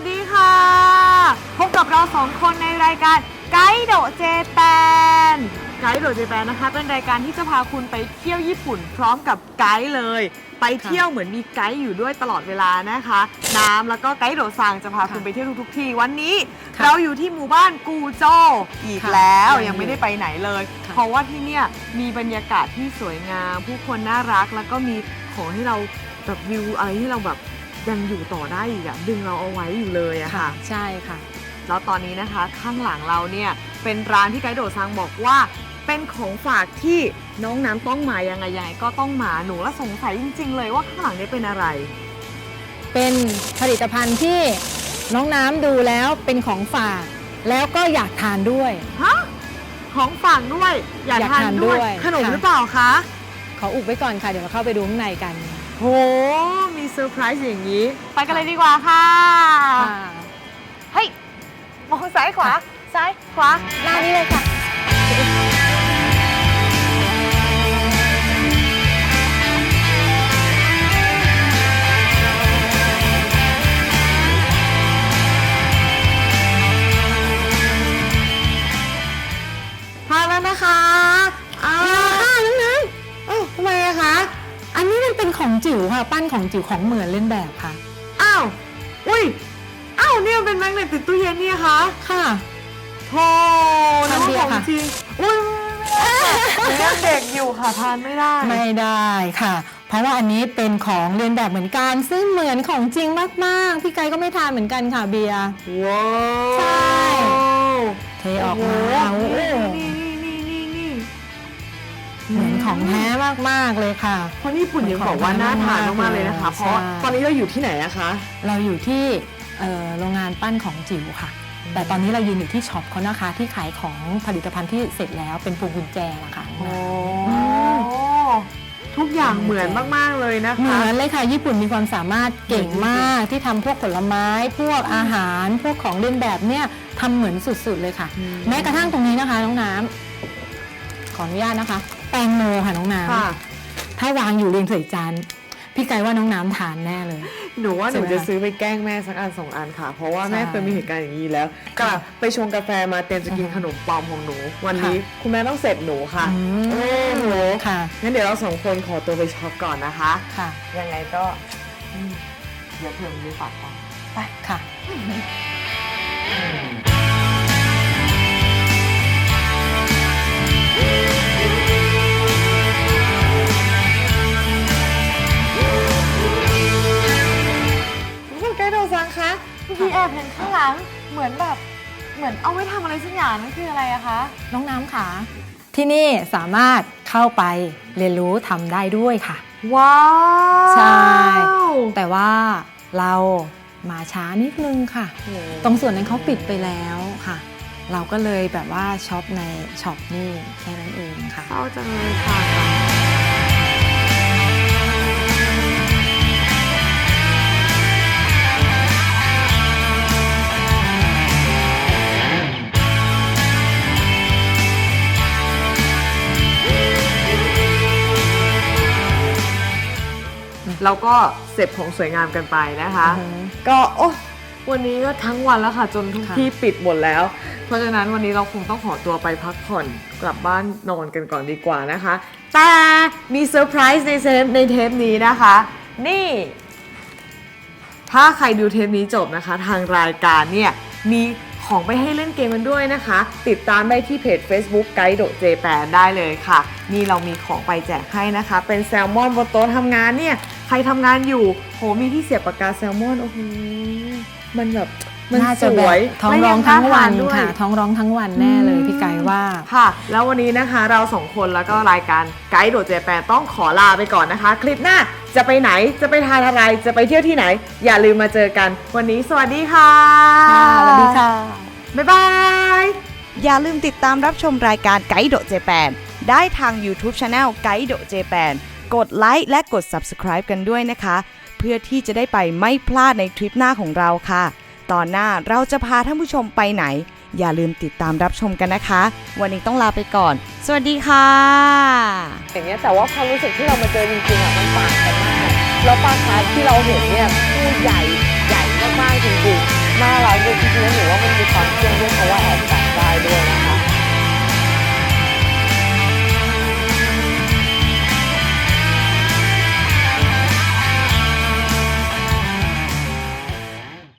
วัสดีค่ะ พบกับเราสองคนในรายการไกด์โดเจแปนไกด์โดเจแปนนะคะ เป็นรายการที่จะพาคุณไปเที่ยวญี่ปุ่น พร้อมกับไกด์เลย ไปเที่ยวเหมือนมีไกด์อยู่ด้วยตลอดเวลานะคะ น้ำแล้วก็ไกด์โดซังจะพาคุณไปเที่ยวทุกๆที่วันนี้ ค่ะเราอยู่ที่หมู่บ้านกูโจอีกค่ะแล้วยัยังงไม่ได้อยู่ไปไหนเลย ค่ะ เพราะว่าที่เนี่ยมีบรรยากาศที่สวยงาม ผู้คนน่ารักแล้วก็มีของให้เราแบบวิวอะไรที่เราแบบ ยังอยู่ต่อได้อีกอะดึงเราเอาไว้อยู่เลยอะค่ะ ใช่ค่ะ แล้วตอนนี้นะคะข้างหลังเราเนี่ยเป็นร้านที่ไกด์โดซังบอกว่า เป็นของฝากที่น้องน้ำต้องมายังไงยังไงก็ต้องมาหนูและสงสัยจริง ๆ เลยว่าข้างหลังนี้เป็นอะไร เป็นผลิตภัณฑ์ที่น้องน้ำดูแล้วเป็นของฝาก แล้วก็อยากทานด้วย ฮะ ของฝากด้วย อยากอยากทานทานด้วยด้วยขนมค่ะ หรือเปล่าคะ ขออุบไว้ก่อนค่ะ เดี๋ยวเราเข้าไปดูข้างในกัน โหมี เซอร์ไพรส์อย่างนี้ ไปกันเลยดีกว่าค่ะค่ะ เฮ้ย มองซ้ายขวา ซ้ายขวาหน้านี้เลยค่ะ ของจิ๋วค่ะ ปั้นของจิ๋วของเหมือนเล่นแบบค่ะ อ้าว อุ้ย อ้าวเนี่ยเป็นแมกเนตติดตู้เย็นเนี่ยคะค่ะ โธ่นึกว่าของทานเบียร์ค่ะจริง อุ้ยไม่ได้หนูยังเด็กอยู่ค่ะทานไม่ได้ ไม่ได้ค่ะ เพราะว่าอันนี้เป็นของเรียนแบบเหมือนกัน ซึ่งเหมือนของจริงมากๆ พี่ไกก็ไม่ทานเหมือนกันค่ะเบียร์ว้าว ใช่ เทออกมาโอ้โหโอ้โหนี่นี่นี่นี่ เหมือนของแท้มากๆเลยค่ะคนญี่ปุ่นยังบอกว่าน่าทานมากๆเลยนะคะ เพราะใช่ตอนนี้เราอยู่ที่ไหนอะคะ เราอยู่ที่เอ่อโรงงานปั้นของจิ๋วค่ะ แต่ตอนนี้เรายืนอยู่ที่ช็อปเขานะคะ ที่ขายของผลิตภัณฑ์ที่เสร็จแล้วเป็นพวงกุญแจนะคะโอ้ทุกอย่างเหมือนมากๆเลยนะเหมืคะอนเลยค่ะ ญี่ปุ่นมีความสามารถเก่งมากที่ทำพวกผลไม้ พวกอาหาร พวกของเล่นแบบเนี่ยทำเหมือนสุดๆเลยค่ะอืมแม้กระทั่งตรงนี้นะคะน้องน้ำขออนุญาตนะคะ แตงโมค่ะน้องน้ค่ะำถ้าวางอยู่เรียงใส่จานพี่ไกว่าน้องน้ำทานแน่เลย หนูว่าหนูใช่ไหมจะคะซื้อไปแกล้งแม่สักอันสองอันค่ะ เพราะว่าแม่ใช่เคยมีเหตุการณ์อย่างนี้แล้วก็ค่ะไปชงกาแฟมาเตรียมจะกินอือขฮึนมปลอมของหนู วันนี้คุณแม่ต้องเสร็จหนูค่ะอืม โอ้โหค่ะ งั้นเดี๋ยวเราสองคนขอตัวไปช็อปก่อนนะคะ ค่ะ ยังไงก็อืมเดี๋ยวเผื่อมีฝากก่อนไปค่ะคุณ พี่แอบเห็นข้างหลังเหมือนแบบเหมือนเอาไว้ทำอะไรสักอย่างนั่นคืออะไรอะคะ น้องน้ำค่ะ ที่นี่สามารถเข้าไปเรียนรู้ทำได้ด้วยค่ะ ว้าวใช่ แต่ว่าเรามาช้านิดนึงค่ะโอ้โหตรงส่วนนั้นเขาปิดไปแล้วค่ะ เราก็เลยแบบว่าช็อปในช็อปนี่แค่นั้นเองค่ะเศร้าจังเลยค่ะ เราก็เสร็จของสวยงามกันไปนะคะอือฮึก็โอ้วันนี้ก็ทั้งวันแล้วค่ะ จนทุกค่ะที่ปิดหมดแล้ว เพราะฉะนั้นวันนี้เราคงต้องขอตัวไปพักผ่อนกลับบ้านนอนกันก่อนดีกว่านะคะ แต่มีเซอร์ไพรส์ในเทปในเทปนี้นะคะ นี่ ถ้าใครดูเทปนี้จบนะคะ ทางรายการเนี่ยมีของไปให้เล่นเกมกันด้วยนะคะ ติดตามได้ที่เพจ Facebook ไกด์โดเจแปนได้เลยค่ะ นี่เรามีของไปแจกให้นะคะ เป็นแซลมอนบนโต๊ะทำงานเนี่ย ใครทำงานอยู่โหมีที่เสียบปากกาแซลมอนโอ้โหมันแบบมันน่าสจะแบวบยท้องและร้ยัองทั้งวันาทาด้วยค่ะ ท้องร้องทั้งวันแน่เลยพี่ไก่ว่าค่ะ แล้ววันนี้นะคะเราสองคนแล้วก็รายการไกด์โดดเจแปนต้องขอลาไปก่อนนะคะ คลิปหน้าจะไปไหนจะไปทานอะไรจะไปเที่ยวที่ไหน อย่าลืมมาเจอกัน วันนี้สวัสดีค่ะสวัสดีค่ะบ๊ายบายอย่าลืมติดตามรับชมรายการไกด์โดเจแปนได้ทาง YouTube Channel ไกด์โดเจแปน กดไลค์และกด Subscribe กันด้วยนะคะ เพื่อที่จะได้ไปไม่พลาดในทริปหน้าของเราค่ะ ตอนหน้าเราจะพาท่านผู้ชมไปไหน อย่าลืมติดตามรับชมกันนะคะ วันนี้ต้องลาไปก่อน สวัสดีค่ะ อย่างเงี้ยแต่ว่าความรู้สึกที่เรามาเจอจริงๆอะมันต่างกันมากแล้วปลาคาร์ฟที่เราเห็นเนี่ยตัวใหญ่ใหญ่มากๆจริงๆแล้วหนูว่ามันมีความเครื่องด้วยเพราะว่าแอบใส่